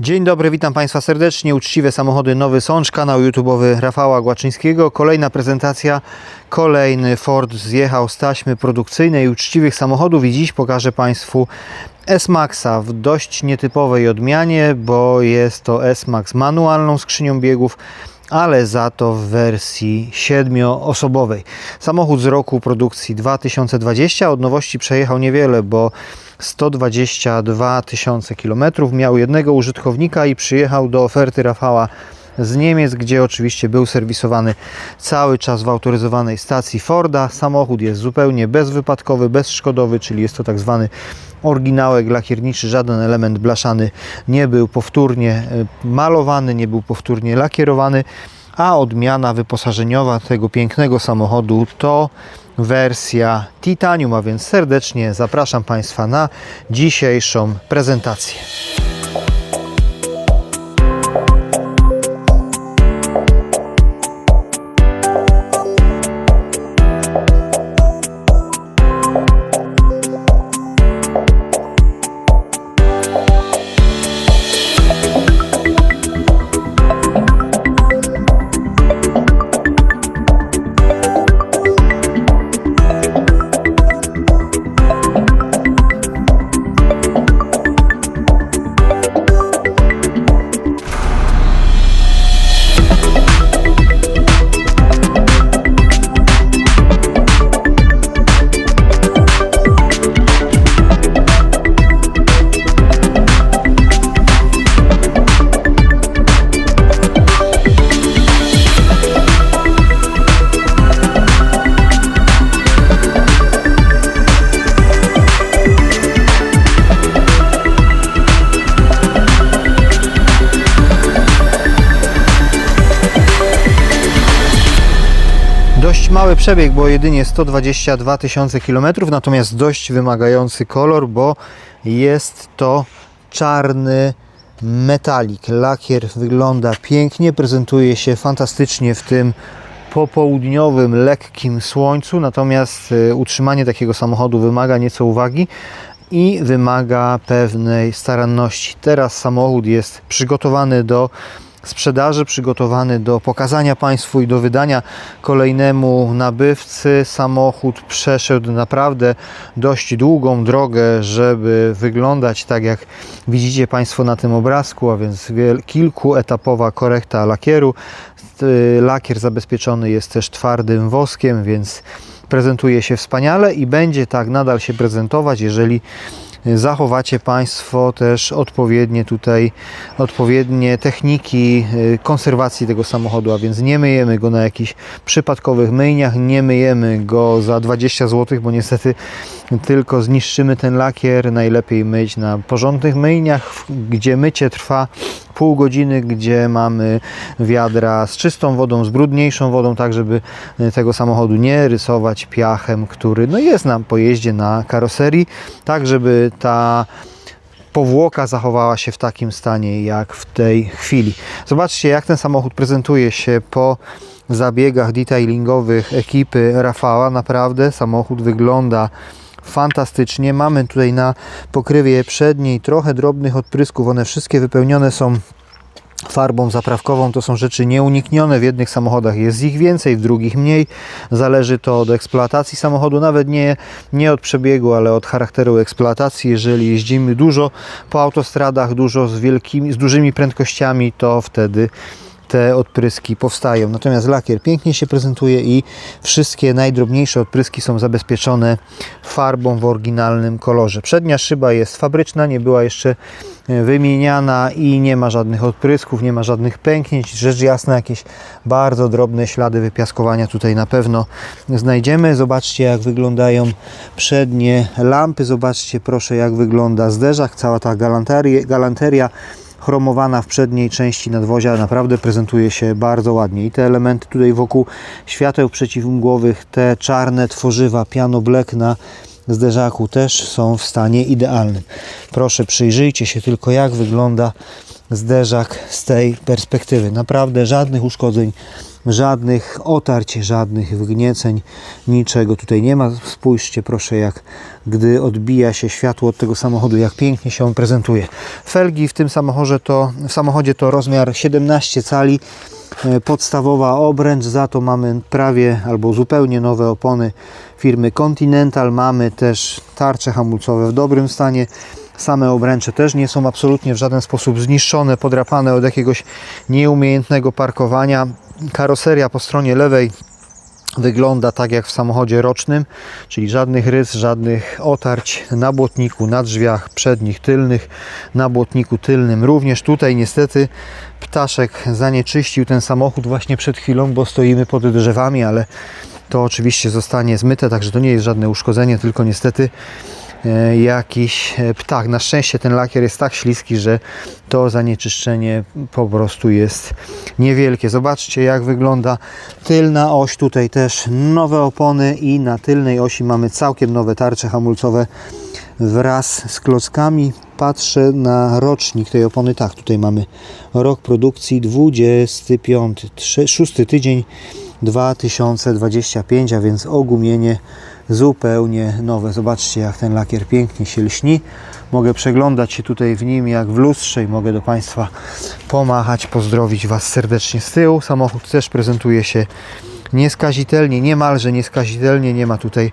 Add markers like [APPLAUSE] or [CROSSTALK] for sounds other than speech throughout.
Dzień dobry, witam Państwa serdecznie. Uczciwe samochody Nowy Sącz, kanał YouTube'owy Rafała Głaczyńskiego. Kolejna prezentacja, kolejny Ford zjechał z taśmy produkcyjnej uczciwych samochodów i dziś pokażę Państwu S-Maxa w dość nietypowej odmianie, bo jest to S-Max manualną skrzynią biegów, ale za to w wersji siedmioosobowej. Samochód z roku produkcji 2020, od nowości przejechał niewiele, bo 122 tysiące kilometrów. Miał jednego użytkownika i przyjechał do oferty Rafała z Niemiec, gdzie oczywiście był serwisowany cały czas w autoryzowanej stacji Forda. Samochód jest zupełnie bezwypadkowy, bezszkodowy, czyli jest to tak zwany oryginałek lakierniczy, żaden element blaszany nie był powtórnie e, malowany, nie był powtórnie lakierowany, a odmiana wyposażeniowa tego pięknego samochodu to wersja Titanium, a więc serdecznie zapraszam Państwa na dzisiejszą prezentację. Przebieg, bo jedynie 122 tysiące kilometrów, natomiast dość wymagający kolor, bo jest to czarny metalik. Lakier wygląda pięknie, prezentuje się fantastycznie w tym popołudniowym, lekkim słońcu, natomiast y, utrzymanie takiego samochodu wymaga nieco uwagi i wymaga pewnej staranności. Teraz samochód jest przygotowany do sprzedaży, przygotowany do pokazania Państwu i do wydania kolejnemu nabywcy. Samochód przeszedł naprawdę dość długą drogę, żeby wyglądać tak jak widzicie Państwo na tym obrazku, a więc kilkuetapowa korekta lakieru. Lakier zabezpieczony jest też twardym woskiem, więc prezentuje się wspaniale i będzie tak nadal się prezentować, jeżeli zachowacie Państwo też odpowiednie tutaj, odpowiednie techniki y, konserwacji tego samochodu, a więc nie myjemy go na jakichś przypadkowych myjniach, nie myjemy go za 20 zł, bo niestety tylko zniszczymy ten lakier. Najlepiej myć na porządnych myjniach, gdzie mycie trwa pół godziny, gdzie mamy wiadra z czystą wodą, z brudniejszą wodą, tak żeby y, tego samochodu nie rysować piachem, który no jest nam po jeździe na karoserii, tak żeby ta powłoka zachowała się w takim stanie jak w tej chwili. Zobaczcie jak ten samochód prezentuje się po zabiegach detailingowych ekipy Rafała. Naprawdę samochód wygląda fantastycznie. Mamy tutaj na pokrywie przedniej trochę drobnych odprysków. One wszystkie wypełnione są farbą zaprawkową. To są rzeczy nieuniknione. W jednych samochodach jest ich więcej, w drugich mniej. Zależy to od eksploatacji samochodu, nawet nie, nie od przebiegu, ale od charakteru eksploatacji. Jeżeli jeździmy dużo po autostradach, dużo z wielkimi, z dużymi prędkościami, to wtedy te odpryski powstają. Natomiast lakier pięknie się prezentuje i wszystkie najdrobniejsze odpryski są zabezpieczone farbą w oryginalnym kolorze. Przednia szyba jest fabryczna, nie była jeszcze e, wymieniana i nie ma żadnych odprysków, nie ma żadnych pęknięć. Rzecz jasna, jakieś bardzo drobne ślady wypiaskowania tutaj na pewno znajdziemy. Zobaczcie, jak wyglądają przednie lampy. Zobaczcie, proszę, jak wygląda zderzak, cała ta galanteria. galanteria chromowana w przedniej części nadwozia naprawdę prezentuje się bardzo ładnie. I te elementy tutaj wokół świateł przeciwmgłowych, te czarne tworzywa piano black na zderzaku też są w stanie idealnym. Proszę przyjrzyjcie się tylko jak wygląda zderzak z tej perspektywy. Naprawdę żadnych uszkodzeń żadnych otarć, żadnych wygnieceń, niczego tutaj nie ma. Spójrzcie proszę jak gdy odbija się światło od tego samochodu, jak pięknie się on prezentuje. Felgi w tym samochodzie to, w samochodzie to rozmiar 17 cali, e, podstawowa obręcz, za to mamy prawie albo zupełnie nowe opony firmy Continental, mamy też tarcze hamulcowe w dobrym stanie, Same obręcze też nie są absolutnie w żaden sposób zniszczone, podrapane od jakiegoś nieumiejętnego parkowania. Karoseria po stronie lewej wygląda tak jak w samochodzie rocznym, czyli żadnych rys, żadnych otarć na błotniku, na drzwiach przednich, tylnych, na błotniku tylnym. Również tutaj niestety ptaszek zanieczyścił ten samochód właśnie przed chwilą, bo stoimy pod drzewami, ale to oczywiście zostanie zmyte, także to nie jest żadne uszkodzenie, tylko niestety jakiś e, ptak. Na szczęście ten lakier jest tak śliski, że to zanieczyszczenie po prostu jest niewielkie. Zobaczcie jak wygląda tylna oś. Tutaj też nowe opony i na tylnej osi mamy całkiem nowe tarcze hamulcowe wraz z klockami. Patrzę na rocznik tej opony. Tak, tutaj mamy rok produkcji 25, 6 tydzień 2025, a więc ogumienie zupełnie nowe. Zobaczcie jak ten lakier pięknie się lśni. Mogę przeglądać się tutaj w nim jak w lustrze i mogę do Państwa pomachać, pozdrowić Was serdecznie z tyłu. Samochód też prezentuje się nieskazitelnie, niemalże nieskazitelnie, nie ma tutaj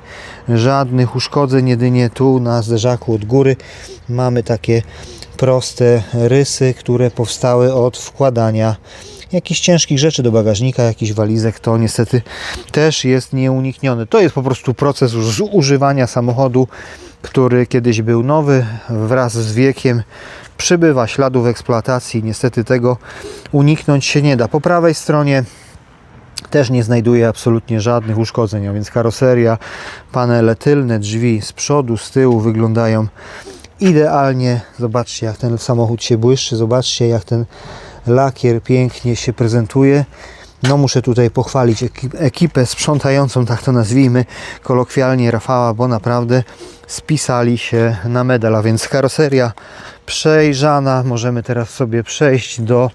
żadnych uszkodzeń, jedynie tu na zderzaku od góry mamy takie proste rysy, które powstały od wkładania jakichś ciężkich rzeczy do bagażnika, jakichś walizek, to niestety też jest nieuniknione. To jest po prostu proces uz- używania samochodu, który kiedyś był nowy, wraz z wiekiem przybywa śladów eksploatacji. Niestety tego uniknąć się nie da. Po prawej stronie też nie znajduje absolutnie żadnych uszkodzeń, a więc karoseria, panele tylne, drzwi z przodu, z tyłu wyglądają idealnie. Zobaczcie jak ten samochód się błyszczy, zobaczcie jak ten lakier pięknie się prezentuje. No muszę tutaj pochwalić ekip- ekipę sprzątającą, tak to nazwijmy, kolokwialnie Rafała, bo naprawdę spisali się na medal, a więc karoseria przejrzana. Możemy teraz sobie przejść do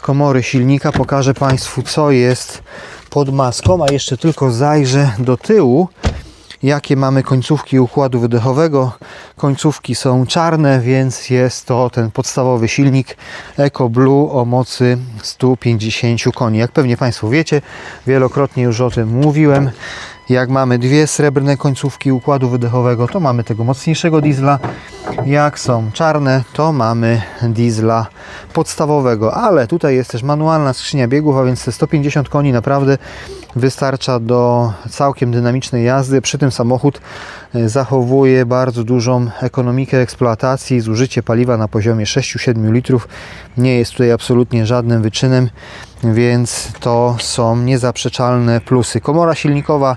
komory silnika. Pokażę Państwu, co jest pod maską, a jeszcze tylko zajrzę do tyłu jakie mamy końcówki układu wydechowego. Końcówki są czarne, więc jest to ten podstawowy silnik EcoBlue o mocy 150 koni. Jak pewnie Państwo wiecie, wielokrotnie już o tym mówiłem. Jak mamy dwie srebrne końcówki układu wydechowego, to mamy tego mocniejszego diesla. Jak są czarne, to mamy diesla podstawowego, ale tutaj jest też manualna skrzynia biegów, a więc te 150 koni naprawdę wystarcza do całkiem dynamicznej jazdy. Przy tym samochód e, zachowuje bardzo dużą ekonomikę eksploatacji, zużycie paliwa na poziomie 6-7 litrów nie jest tutaj absolutnie żadnym wyczynem, więc to są niezaprzeczalne plusy. Komora silnikowa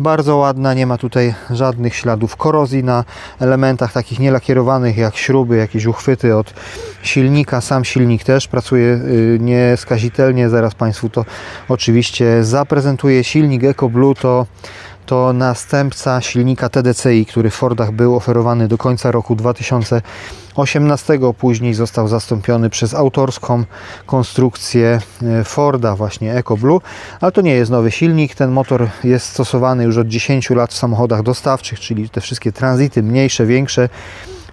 bardzo ładna, nie ma tutaj żadnych śladów korozji na elementach takich nielakierowanych jak śruby, jakieś uchwyty od silnika. Sam silnik też pracuje y, nieskazitelnie, zaraz Państwu to oczywiście zaprezentuję. Silnik EcoBlue to to następca silnika TDCi, który w Fordach był oferowany do końca roku 2018. Później został zastąpiony przez autorską konstrukcję e, Forda, właśnie EcoBlue. Ale to nie jest nowy silnik. Ten motor jest stosowany już od 10 lat w samochodach dostawczych, czyli te wszystkie tranzyty, mniejsze, większe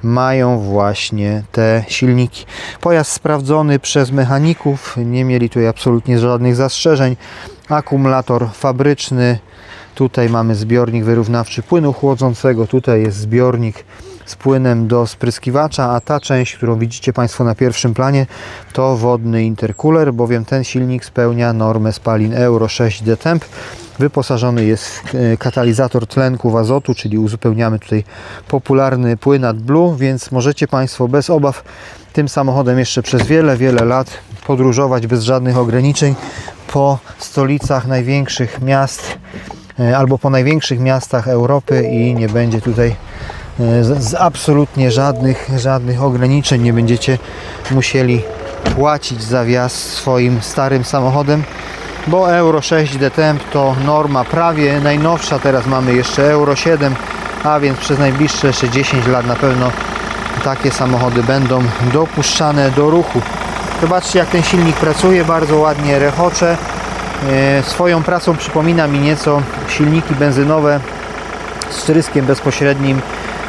mają właśnie te silniki. Pojazd sprawdzony przez mechaników, nie mieli tutaj absolutnie żadnych zastrzeżeń. Akumulator fabryczny, Tutaj mamy zbiornik wyrównawczy płynu chłodzącego, tutaj jest zbiornik z płynem do spryskiwacza, a ta część, którą widzicie Państwo na pierwszym planie, to wodny intercooler, bowiem ten silnik spełnia normę spalin Euro 6 Detemp. Wyposażony jest w e, katalizator tlenków azotu, czyli uzupełniamy tutaj popularny płyn AdBlue, więc możecie Państwo bez obaw tym samochodem jeszcze przez wiele, wiele lat podróżować bez żadnych ograniczeń po stolicach największych miast albo po największych miastach Europy i nie będzie tutaj e, z, z absolutnie żadnych, żadnych ograniczeń. Nie będziecie musieli płacić za wjazd swoim starym samochodem, bo Euro 6 DTM to norma prawie najnowsza. Teraz mamy jeszcze Euro 7, a więc przez najbliższe jeszcze 10 lat na pewno takie samochody będą dopuszczane do ruchu. Zobaczcie jak ten silnik pracuje, bardzo ładnie rechocze. E, Swoją pracą przypomina mi nieco silniki benzynowe z wtryskiem bezpośrednim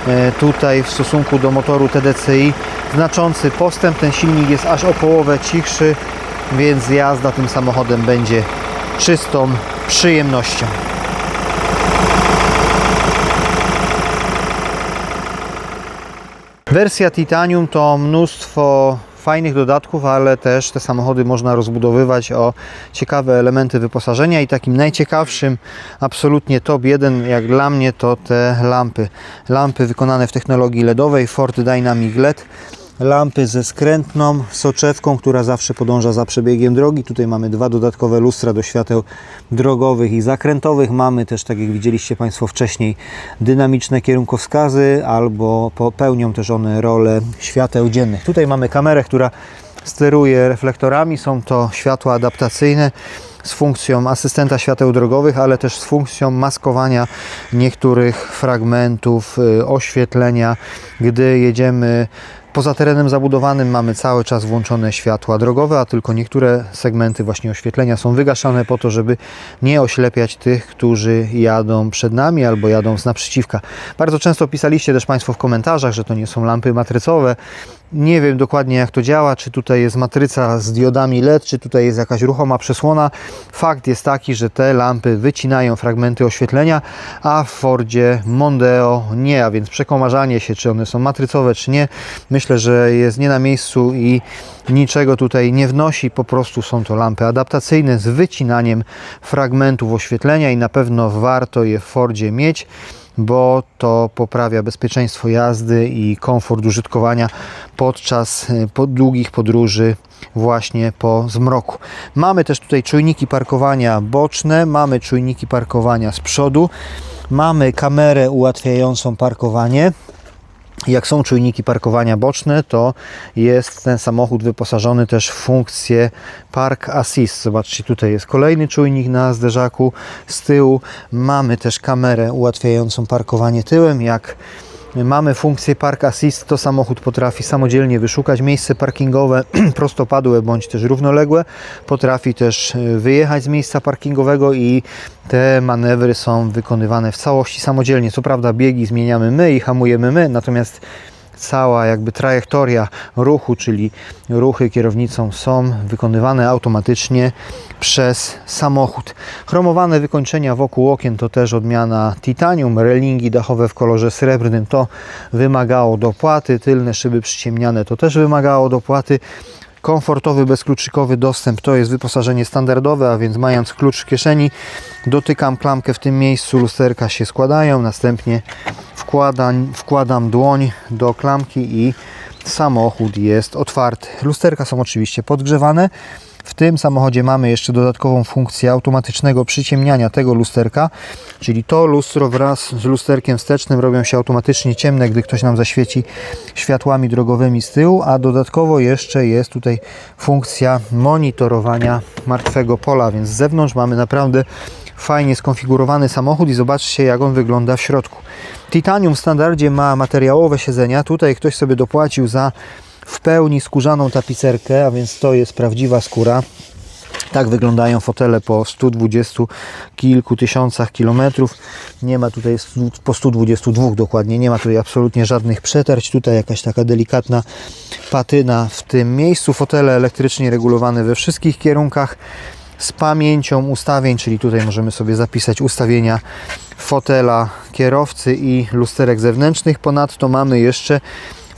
e, tutaj w stosunku do motoru TDCi. Znaczący postęp, ten silnik jest aż o połowę cichszy, więc jazda tym samochodem będzie czystą przyjemnością. Wersja Titanium to mnóstwo fajnych dodatków, ale też te samochody można rozbudowywać o ciekawe elementy wyposażenia i takim najciekawszym, absolutnie top 1 jak dla mnie to te lampy. Lampy wykonane w technologii LEDowej Ford Dynamic LED. Lampy ze skrętną soczewką, która zawsze podąża za przebiegiem drogi. Tutaj mamy dwa dodatkowe lustra do świateł drogowych i zakrętowych. Mamy też, tak jak widzieliście Państwo wcześniej, dynamiczne kierunkowskazy albo pełnią też one rolę świateł dziennych. Tutaj mamy kamerę, która steruje reflektorami. Są to światła adaptacyjne z funkcją asystenta świateł drogowych, ale też z funkcją maskowania niektórych fragmentów y, oświetlenia, gdy jedziemy Poza terenem zabudowanym mamy cały czas włączone światła drogowe, a tylko niektóre segmenty właśnie oświetlenia są wygaszane po to, żeby nie oślepiać tych, którzy jadą przed nami albo jadą z naprzeciwka. Bardzo często pisaliście też Państwo w komentarzach, że to nie są lampy matrycowe. Nie wiem dokładnie jak to działa, czy tutaj jest matryca z diodami LED, czy tutaj jest jakaś ruchoma przesłona. Fakt jest taki, że te lampy wycinają fragmenty oświetlenia, a w Fordzie Mondeo nie, a więc przekomarzanie się, czy one są matrycowe, czy nie, myślę, że jest nie na miejscu i niczego tutaj nie wnosi. Po prostu są to lampy adaptacyjne z wycinaniem fragmentów oświetlenia i na pewno warto je w Fordzie mieć bo to poprawia bezpieczeństwo jazdy i komfort użytkowania podczas y, długich podróży właśnie po zmroku. Mamy też tutaj czujniki parkowania boczne, mamy czujniki parkowania z przodu, mamy kamerę ułatwiającą parkowanie. Jak są czujniki parkowania boczne, to jest ten samochód wyposażony też w funkcję Park Assist. Zobaczcie, tutaj jest kolejny czujnik na zderzaku z tyłu. Mamy też kamerę ułatwiającą parkowanie tyłem. Jak mamy funkcję Park Assist, to samochód potrafi samodzielnie wyszukać miejsce parkingowe [CLEARS THROAT] prostopadłe bądź też równoległe. Potrafi też y, wyjechać z miejsca parkingowego i te manewry są wykonywane w całości samodzielnie. Co prawda biegi zmieniamy my i hamujemy my, natomiast cała jakby trajektoria ruchu, czyli ruchy kierownicą są wykonywane automatycznie przez samochód. Chromowane wykończenia wokół okien to też odmiana titanium, relingi dachowe w kolorze srebrnym to wymagało dopłaty, tylne szyby przyciemniane to też wymagało dopłaty. Komfortowy, bezkluczykowy dostęp to jest wyposażenie standardowe, a więc mając klucz w kieszeni, dotykam klamkę w tym miejscu, lusterka się składają, następnie wkładam, wkładam dłoń do klamki i samochód jest otwarty. Lusterka są oczywiście podgrzewane. W tym samochodzie mamy jeszcze dodatkową funkcję automatycznego przyciemniania tego lusterka, czyli to lustro wraz z lusterkiem wstecznym robią się automatycznie ciemne, gdy ktoś nam zaświeci światłami drogowymi z tyłu, a dodatkowo jeszcze jest tutaj funkcja monitorowania martwego pola, więc z zewnątrz mamy naprawdę fajnie skonfigurowany samochód i zobaczcie jak on wygląda w środku. Titanium w standardzie ma materiałowe siedzenia, tutaj ktoś sobie dopłacił za w pełni skórzaną tapicerkę, a więc to jest prawdziwa skóra. Tak wyglądają fotele po 120 kilku tysiącach kilometrów. Nie ma tutaj po 122 dokładnie, nie ma tutaj absolutnie żadnych przetarć. Tutaj jakaś taka delikatna patyna w tym miejscu. Fotele elektrycznie regulowane we wszystkich kierunkach z pamięcią ustawień, czyli tutaj możemy sobie zapisać ustawienia fotela kierowcy i lusterek zewnętrznych. Ponadto mamy jeszcze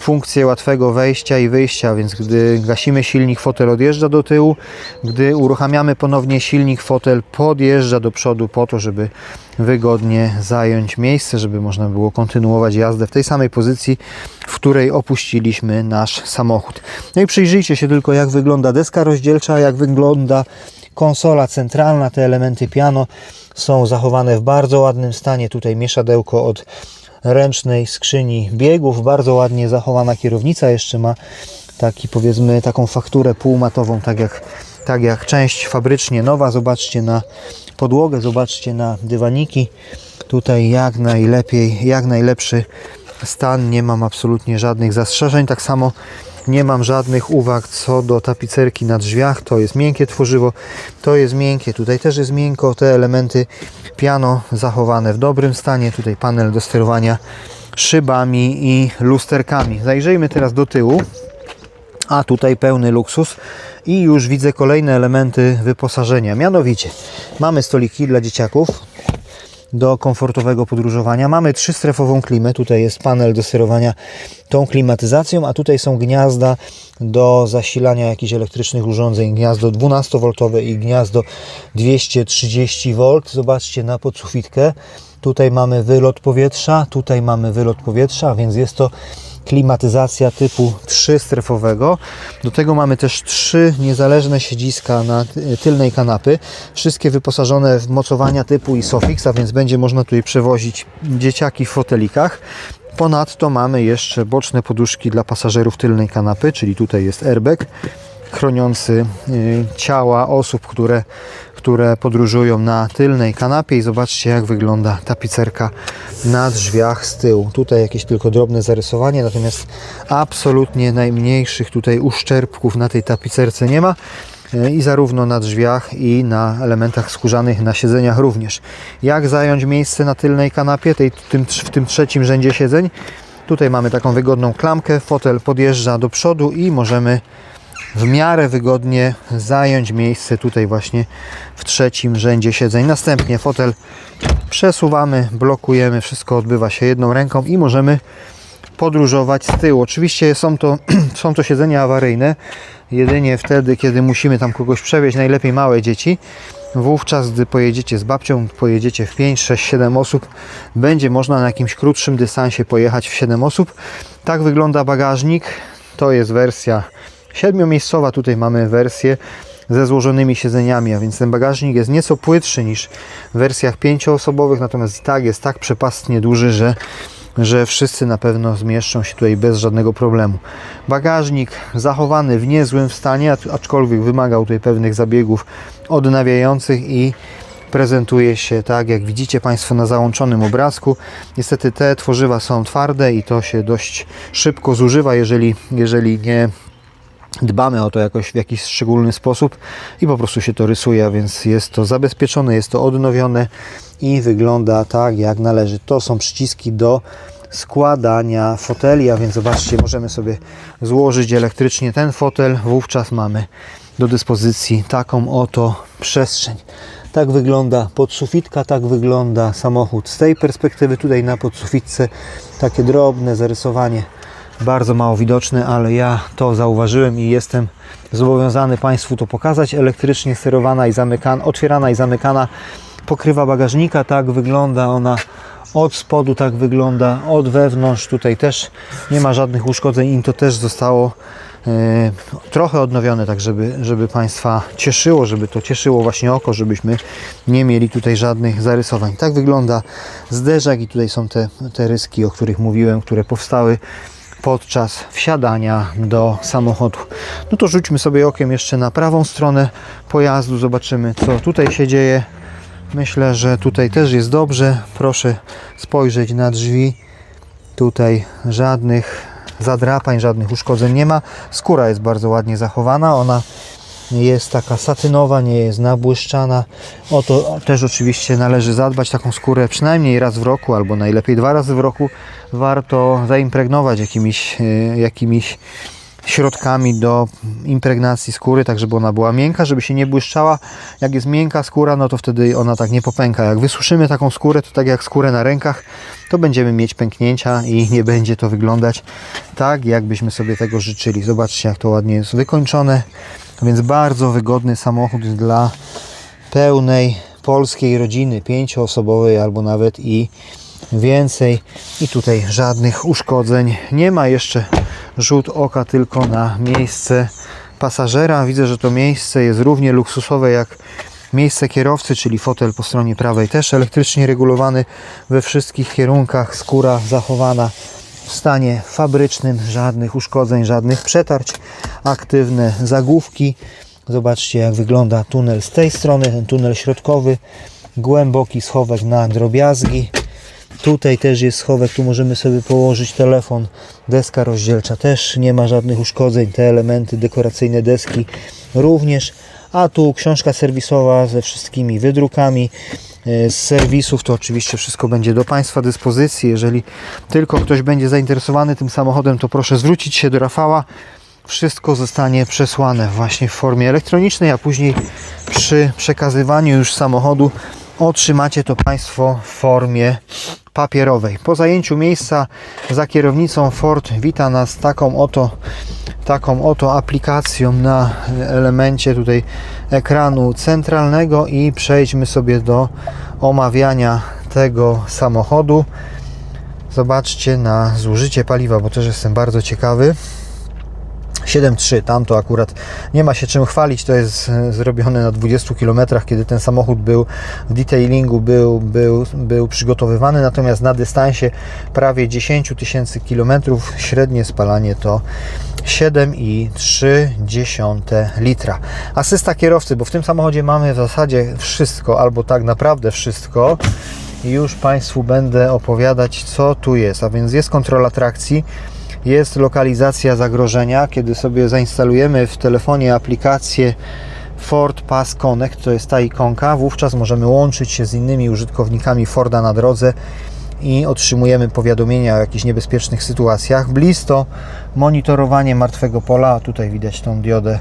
funkcję łatwego wejścia i wyjścia, więc gdy gasimy silnik, fotel odjeżdża do tyłu, gdy uruchamiamy ponownie silnik, fotel podjeżdża do przodu po to, żeby wygodnie zająć miejsce, żeby można było kontynuować jazdę w tej samej pozycji, w której opuściliśmy nasz samochód. No i przyjrzyjcie się tylko jak wygląda deska rozdzielcza, jak wygląda konsola centralna, te elementy piano są zachowane w bardzo ładnym stanie. Tutaj mieszadełko od ręcznej skrzyni biegów, bardzo ładnie zachowana kierownica, jeszcze ma taki powiedzmy taką fakturę półmatową, tak jak, tak jak część fabrycznie nowa. Zobaczcie na podłogę, zobaczcie na dywaniki. Tutaj jak najlepiej, jak najlepszy stan, nie mam absolutnie żadnych zastrzeżeń. Tak samo Nie mam żadnych uwag co do tapicerki na drzwiach. To jest miękkie tworzywo, to jest miękkie. Tutaj też jest miękko. Te elementy piano zachowane w dobrym stanie. Tutaj panel do sterowania szybami i lusterkami. Zajrzyjmy teraz do tyłu. A tutaj pełny luksus i już widzę kolejne elementy wyposażenia. Mianowicie mamy stoliki dla dzieciaków do komfortowego podróżowania. Mamy trzystrefową klimę. Tutaj jest panel do sterowania tą klimatyzacją, a tutaj są gniazda do zasilania jakichś elektrycznych urządzeń. Gniazdo 12V i gniazdo 230V. Zobaczcie na podsufitkę. Tutaj mamy wylot powietrza, tutaj mamy wylot powietrza, więc jest to klimatyzacja typu trzystrefowego. Do tego mamy też trzy niezależne siedziska na ty- tylnej kanapy. Wszystkie wyposażone w mocowania typu Isofix, a więc będzie można tutaj przewozić dzieciaki w fotelikach. Ponadto mamy jeszcze boczne poduszki dla pasażerów tylnej kanapy, czyli tutaj jest airbag chroniący y, ciała osób, które, które podróżują na tylnej kanapie i zobaczcie jak wygląda tapicerka na drzwiach z tyłu. Tutaj jakieś tylko drobne zarysowanie, natomiast absolutnie najmniejszych tutaj uszczerbków na tej tapicerce nie ma y, i zarówno na drzwiach i na elementach skórzanych na siedzeniach również. Jak zająć miejsce na tylnej kanapie, tej, tym, w tym trzecim rzędzie siedzeń? Tutaj mamy taką wygodną klamkę, fotel podjeżdża do przodu i możemy w miarę wygodnie zająć miejsce tutaj właśnie w trzecim rzędzie siedzeń. Następnie fotel przesuwamy, blokujemy, wszystko odbywa się jedną ręką i możemy podróżować z tyłu. Oczywiście są to, [CLEARS THROAT] są to siedzenia awaryjne, jedynie wtedy, kiedy musimy tam kogoś przewieźć, najlepiej małe dzieci. Wówczas, gdy pojedziecie z babcią, pojedziecie w 5, 6, 7 osób, będzie można na jakimś krótszym dystansie pojechać w 7 osób. Tak wygląda bagażnik. To jest wersja siedmiomiejscowa. Tutaj mamy wersję ze złożonymi siedzeniami, a więc ten bagażnik jest nieco płytszy niż w wersjach pięcioosobowych, natomiast i tak jest tak przepastnie duży, że że wszyscy na pewno zmieszczą się tutaj bez żadnego problemu. Bagażnik zachowany w niezłym stanie, acz- aczkolwiek wymagał tutaj pewnych zabiegów odnawiających i prezentuje się tak, jak widzicie Państwo na załączonym obrazku. Niestety te tworzywa są twarde i to się dość szybko zużywa, jeżeli, jeżeli nie dbamy o to jakoś w jakiś szczególny sposób i po prostu się to rysuje, więc jest to zabezpieczone, jest to odnowione i wygląda tak jak należy. To są przyciski do składania foteli, a więc zobaczcie, możemy sobie złożyć elektrycznie ten fotel, wówczas mamy do dyspozycji taką oto przestrzeń. Tak wygląda podsufitka, tak wygląda samochód z tej perspektywy. Tutaj na podsufitce takie drobne zarysowanie bardzo mało widoczne, ale ja to zauważyłem i jestem zobowiązany Państwu to pokazać. Elektrycznie sterowana i zamykana, otwierana i zamykana pokrywa bagażnika, tak wygląda ona od spodu, tak wygląda od wewnątrz. Tutaj też nie ma żadnych uszkodzeń i to też zostało e, trochę odnowione, tak żeby, żeby Państwa cieszyło, żeby to cieszyło właśnie oko, żebyśmy nie mieli tutaj żadnych zarysowań. Tak wygląda zderzak i tutaj są te, te ryski, o których mówiłem, które powstały podczas wsiadania do samochodu. No to rzućmy sobie okiem jeszcze na prawą stronę pojazdu, zobaczymy co tutaj się dzieje. Myślę, że tutaj też jest dobrze. Proszę spojrzeć na drzwi. Tutaj żadnych zadrapań, żadnych uszkodzeń nie ma. Skóra jest bardzo ładnie zachowana. Ona jest taka satynowa, nie jest nabłyszczana. O to też oczywiście należy zadbać. Taką skórę przynajmniej raz w roku, albo najlepiej dwa razy w roku warto zaimpregnować jakimiś, e, jakimiś środkami do impregnacji skóry, tak żeby ona była miękka, żeby się nie błyszczała. Jak jest miękka skóra, no to wtedy ona tak nie popęka. Jak wysuszymy taką skórę, to tak jak skórę na rękach, to będziemy mieć pęknięcia i nie będzie to wyglądać tak, jakbyśmy sobie tego życzyli. Zobaczcie, jak to ładnie jest wykończone. Więc bardzo wygodny samochód dla pełnej polskiej rodziny, pięcioosobowej albo nawet i więcej. I tutaj żadnych uszkodzeń nie ma. Jeszcze rzut oka tylko na miejsce pasażera. Widzę, że to miejsce jest równie luksusowe jak miejsce kierowcy, czyli fotel po stronie prawej też elektrycznie regulowany we wszystkich kierunkach. Skóra zachowana w stanie fabrycznym, żadnych uszkodzeń, żadnych przetarć, aktywne zagłówki. Zobaczcie jak wygląda tunel z tej strony, ten tunel środkowy, głęboki schowek na drobiazgi. Tutaj też jest schowek, tu możemy sobie położyć telefon. Deska rozdzielcza też nie ma żadnych uszkodzeń. Te elementy dekoracyjne deski również. A tu książka serwisowa ze wszystkimi wydrukami e, z serwisów. To oczywiście wszystko będzie do Państwa dyspozycji. Jeżeli tylko ktoś będzie zainteresowany tym samochodem, to proszę zwrócić się do Rafała. Wszystko zostanie przesłane właśnie w formie elektronicznej, a później przy przekazywaniu już samochodu otrzymacie to Państwo w formie papierowej. Po zajęciu miejsca za kierownicą Ford wita nas taką oto taką oto aplikacją na elemencie tutaj ekranu centralnego i przejdźmy sobie do omawiania tego samochodu. Zobaczcie na zużycie paliwa, bo też jestem bardzo ciekawy. 7.3, tam to akurat nie ma się czym chwalić, to jest e, zrobione na 20 km, kiedy ten samochód był w detailingu, był, był, był przygotowywany, natomiast na dystansie prawie 10 tysięcy km średnie spalanie to 7,3 litra. Asysta kierowcy, bo w tym samochodzie mamy w zasadzie wszystko, albo tak naprawdę wszystko. Już Państwu będę opowiadać, co tu jest. A więc jest kontrola trakcji, jest lokalizacja zagrożenia. Kiedy sobie zainstalujemy w telefonie aplikację Ford Pass Connect, to jest ta ikonka, wówczas możemy łączyć się z innymi użytkownikami Forda na drodze i otrzymujemy powiadomienia o jakichś niebezpiecznych sytuacjach. Bliz to monitorowanie martwego pola, tutaj widać tą diodę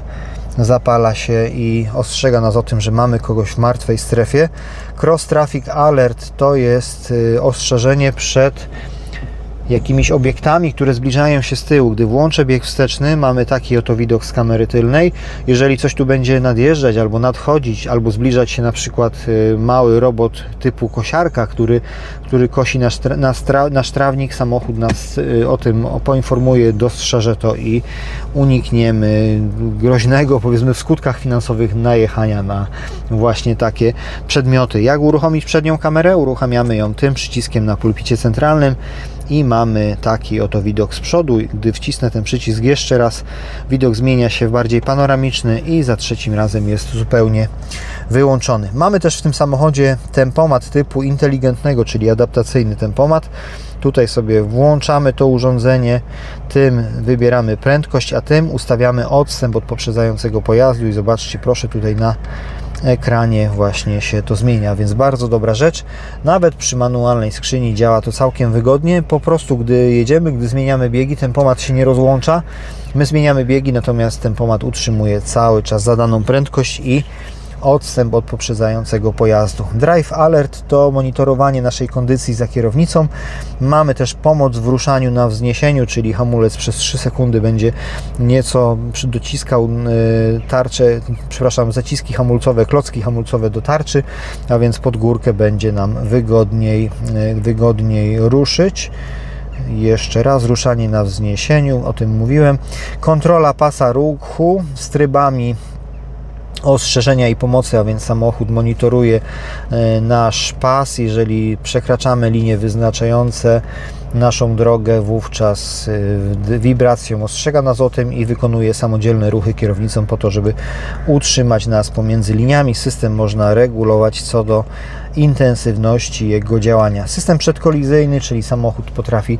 zapala się i ostrzega nas o tym, że mamy kogoś w martwej strefie. Cross Traffic Alert to jest y, ostrzeżenie przed jakimiś obiektami, które zbliżają się z tyłu. Gdy włączę bieg wsteczny, mamy taki oto widok z kamery tylnej. Jeżeli coś tu będzie nadjeżdżać albo nadchodzić, albo zbliżać się na przykład y, mały robot typu kosiarka, który, który kosi nasz, nasz, nasz trawnik, samochód nas y, o tym poinformuje, dostrzeże to i unikniemy groźnego, powiedzmy w skutkach finansowych, najechania na właśnie takie przedmioty. Jak uruchomić przednią kamerę? Uruchamiamy ją tym przyciskiem na pulpicie centralnym i mamy taki oto widok z przodu. Gdy wcisnę ten przycisk jeszcze raz, widok zmienia się w bardziej panoramiczny i za trzecim razem jest zupełnie wyłączony. Mamy też w tym samochodzie tempomat typu inteligentnego, czyli adaptacyjny tempomat. Tutaj sobie włączamy to urządzenie, tym wybieramy prędkość, a tym ustawiamy odstęp od poprzedzającego pojazdu i zobaczcie proszę tutaj na ekranie właśnie się to zmienia, więc bardzo dobra rzecz. Nawet przy manualnej skrzyni działa to całkiem wygodnie. Po prostu gdy jedziemy, gdy zmieniamy biegi, tempomat się nie rozłącza. My zmieniamy biegi, natomiast tempomat utrzymuje cały czas zadaną prędkość i odstęp od poprzedzającego pojazdu. Drive Alert to monitorowanie naszej kondycji za kierownicą. Mamy też pomoc w ruszaniu na wzniesieniu, czyli hamulec przez 3 sekundy będzie nieco dociskał y, tarczę, przepraszam, zaciski hamulcowe, klocki hamulcowe do tarczy, a więc pod górkę będzie nam wygodniej, y, wygodniej ruszyć. Jeszcze raz ruszanie na wzniesieniu, o tym mówiłem. Kontrola pasa ruchu z trybami ostrzeżenia i pomocy, a więc samochód monitoruje e, nasz pas. Jeżeli przekraczamy linie wyznaczające naszą drogę, wówczas e, wibracją ostrzega nas o tym i wykonuje samodzielne ruchy kierownicą po to, żeby utrzymać nas pomiędzy liniami. System można regulować co do intensywności jego działania. System przedkolizyjny, czyli samochód potrafi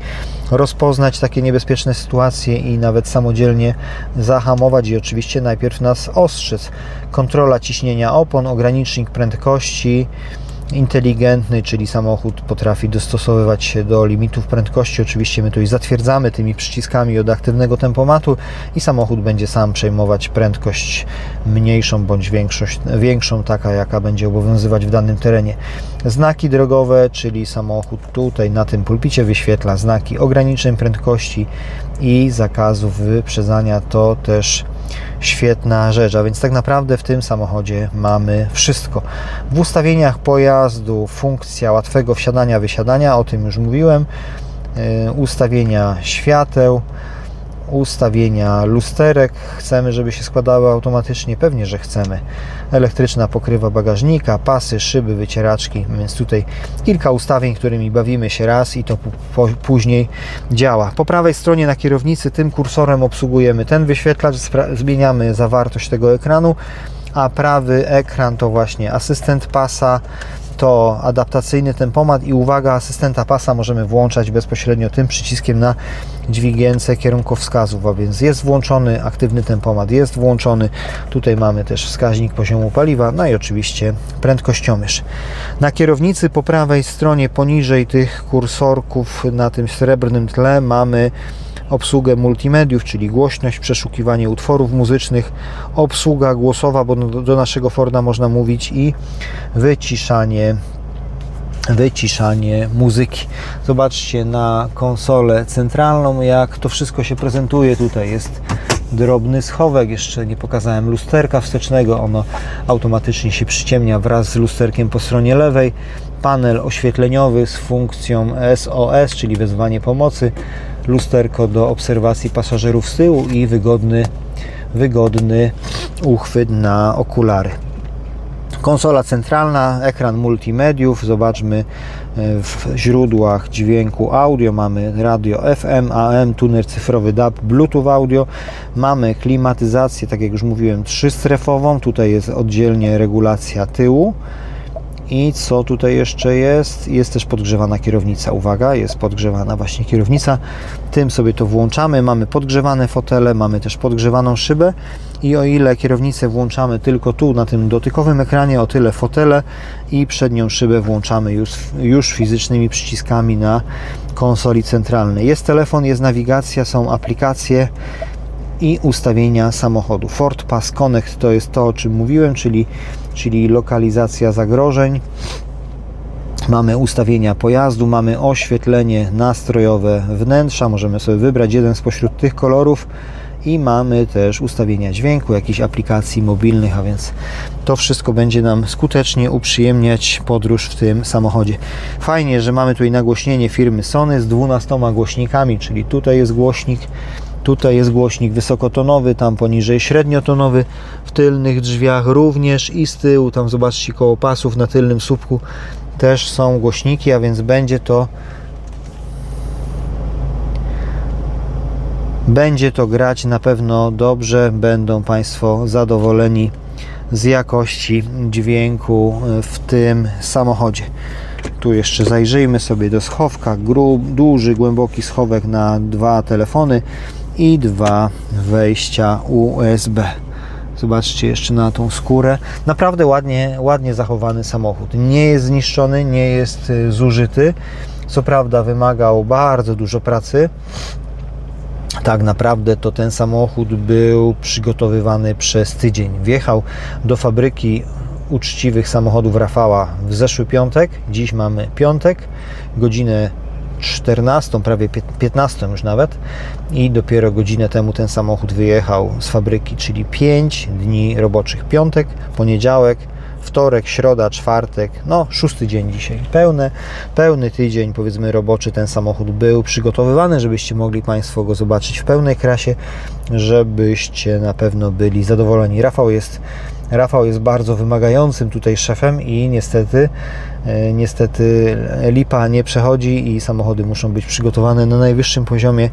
rozpoznać takie niebezpieczne sytuacje i nawet samodzielnie zahamować i oczywiście najpierw nas ostrzec. Kontrola ciśnienia opon, ogranicznik prędkości, inteligentny, czyli samochód potrafi dostosowywać się do limitów prędkości. Oczywiście my to i zatwierdzamy tymi przyciskami od aktywnego tempomatu i samochód będzie sam przejmować prędkość mniejszą bądź większość, większą, taka jaka będzie obowiązywać w danym terenie. Znaki drogowe, czyli samochód tutaj na tym pulpicie wyświetla znaki ograniczeń prędkości i zakazów wyprzedzania. To też świetna rzecz, a więc tak naprawdę w tym samochodzie mamy wszystko. W ustawieniach pojazdu funkcja łatwego wsiadania, wysiadania, o tym już mówiłem, Yy, ustawienia świateł, ustawienia lusterek. Chcemy, żeby się składały automatycznie? Pewnie, że chcemy. Elektryczna pokrywa bagażnika, pasy, szyby, wycieraczki, więc tutaj kilka ustawień, którymi bawimy się raz i to później działa. Po prawej stronie na kierownicy tym kursorem obsługujemy ten wyświetlacz, zmieniamy zawartość tego ekranu, a prawy ekran to właśnie asystent pasa, to adaptacyjny tempomat i uwaga asystenta pasa możemy włączać bezpośrednio tym przyciskiem na dźwigience kierunkowskazów, a więc jest włączony aktywny tempomat, jest włączony. Tutaj mamy też wskaźnik poziomu paliwa, no i oczywiście prędkościomierz. Na kierownicy po prawej stronie poniżej tych kursorków na tym srebrnym tle mamy obsługę multimediów, czyli głośność, przeszukiwanie utworów muzycznych, obsługa głosowa, bo do, naszego Forda można mówić i wyciszanie wyciszanie muzyki. Zobaczcie na konsolę centralną, jak to wszystko się prezentuje. Tutaj jest drobny schowek, jeszcze nie pokazałem lusterka wstecznego, ono automatycznie się przyciemnia wraz z lusterkiem po stronie lewej. Panel oświetleniowy z funkcją SOS, czyli wezwanie pomocy, lusterko do obserwacji pasażerów z tyłu i wygodny, wygodny uchwyt na okulary. Konsola centralna, ekran multimediów. Zobaczmy e, w źródłach dźwięku audio. Mamy radio FM, AM, tuner cyfrowy DAB, Bluetooth audio. Mamy klimatyzację, tak jak już mówiłem, trzystrefową. Tutaj jest oddzielnie regulacja tyłu. I co tutaj jeszcze jest? Jest też podgrzewana kierownica. Uwaga, jest podgrzewana właśnie kierownica. Tym sobie to włączamy. Mamy podgrzewane fotele, mamy też podgrzewaną szybę. I o ile kierownicę włączamy tylko tu na tym dotykowym ekranie, o tyle fotele i przednią szybę włączamy już, już fizycznymi przyciskami na konsoli centralnej. Jest telefon, jest nawigacja, są aplikacje i ustawienia samochodu. Ford Pass Connect to jest to, o czym mówiłem, czyli, czyli lokalizacja zagrożeń. Mamy ustawienia pojazdu, mamy oświetlenie nastrojowe wnętrza, możemy sobie wybrać jeden spośród tych kolorów i mamy też ustawienia dźwięku, jakichś aplikacji mobilnych, a więc to wszystko będzie nam skutecznie uprzyjemniać podróż w tym samochodzie. Fajnie, że mamy tutaj nagłośnienie firmy Sony z 12 głośnikami, czyli tutaj jest głośnik Tutaj jest głośnik wysokotonowy, tam poniżej średniotonowy, w tylnych drzwiach również i z tyłu, tam zobaczcie koło pasów na tylnym słupku też są głośniki, a więc będzie to będzie to grać. Na pewno dobrze, będą Państwo zadowoleni z jakości dźwięku w tym samochodzie. Tu jeszcze zajrzyjmy sobie do schowka, grub, duży, głęboki schowek na dwa telefony i dwa wejścia USB. Zobaczcie jeszcze na tą skórę. Naprawdę ładnie, ładnie zachowany samochód. Nie jest zniszczony, nie jest y, zużyty. Co prawda wymagał bardzo dużo pracy. Tak naprawdę to ten samochód był przygotowywany przez tydzień. Wjechał do fabryki uczciwych samochodów Rafała w zeszły piątek. Dziś mamy piątek, godzinę 14, prawie 15 już nawet i dopiero godzinę temu ten samochód wyjechał z fabryki, czyli 5 dni roboczych. Piątek, poniedziałek, wtorek, środa, czwartek, no szósty dzień dzisiaj. Pełny, pełny tydzień, powiedzmy roboczy ten samochód był przygotowywany, żebyście mogli Państwo go zobaczyć w pełnej krasie, żebyście na pewno byli zadowoleni. Rafał jest Rafał jest bardzo wymagającym tutaj szefem i niestety, e, niestety lipa nie przechodzi i samochody muszą być przygotowane na najwyższym poziomie,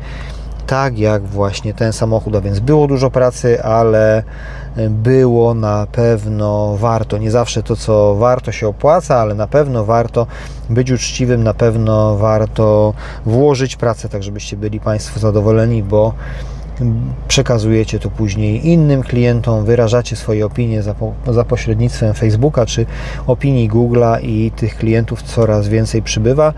tak jak właśnie ten samochód, a więc było dużo pracy, ale było na pewno warto. Nie zawsze to, co warto się opłaca, ale na pewno warto być uczciwym, na pewno warto włożyć pracę, tak żebyście byli Państwo zadowoleni, bo przekazujecie to później innym klientom, wyrażacie swoje opinie za, po, za pośrednictwem Facebooka czy opinii Google'a i tych klientów coraz więcej przybywa.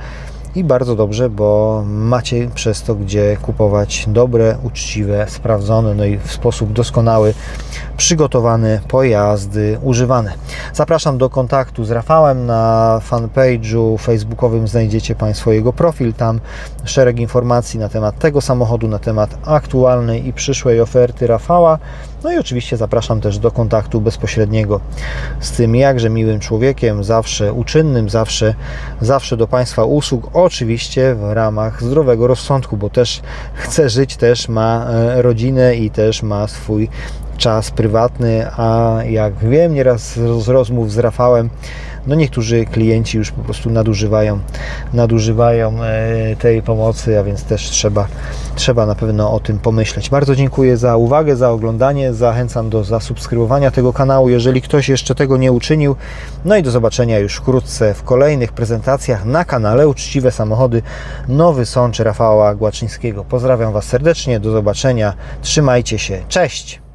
I bardzo dobrze, bo macie przez to gdzie kupować dobre, uczciwe, sprawdzone, no i w sposób doskonały przygotowane pojazdy używane. Zapraszam do kontaktu z Rafałem na fanpage'u facebookowym znajdziecie Państwo jego profil, tam szereg informacji na temat tego samochodu, na temat aktualnej i przyszłej oferty Rafała. No i oczywiście zapraszam też do kontaktu bezpośredniego z tym jakże miłym człowiekiem, zawsze uczynnym, zawsze, zawsze do Państwa usług, oczywiście w ramach zdrowego rozsądku, bo też chce żyć, też ma e, rodzinę i też ma swój czas prywatny, a jak wiem nieraz z rozmów z Rafałem, no niektórzy klienci już po prostu nadużywają, nadużywają e, tej pomocy, a więc też trzeba, trzeba na pewno o tym pomyśleć. Bardzo dziękuję za uwagę, za oglądanie. Zachęcam do zasubskrybowania tego kanału, jeżeli ktoś jeszcze tego nie uczynił. No i do zobaczenia już wkrótce w kolejnych prezentacjach na kanale Uczciwe Samochody Nowy Sącz Rafała Głaczyńskiego. Pozdrawiam Was serdecznie, do zobaczenia, trzymajcie się, cześć!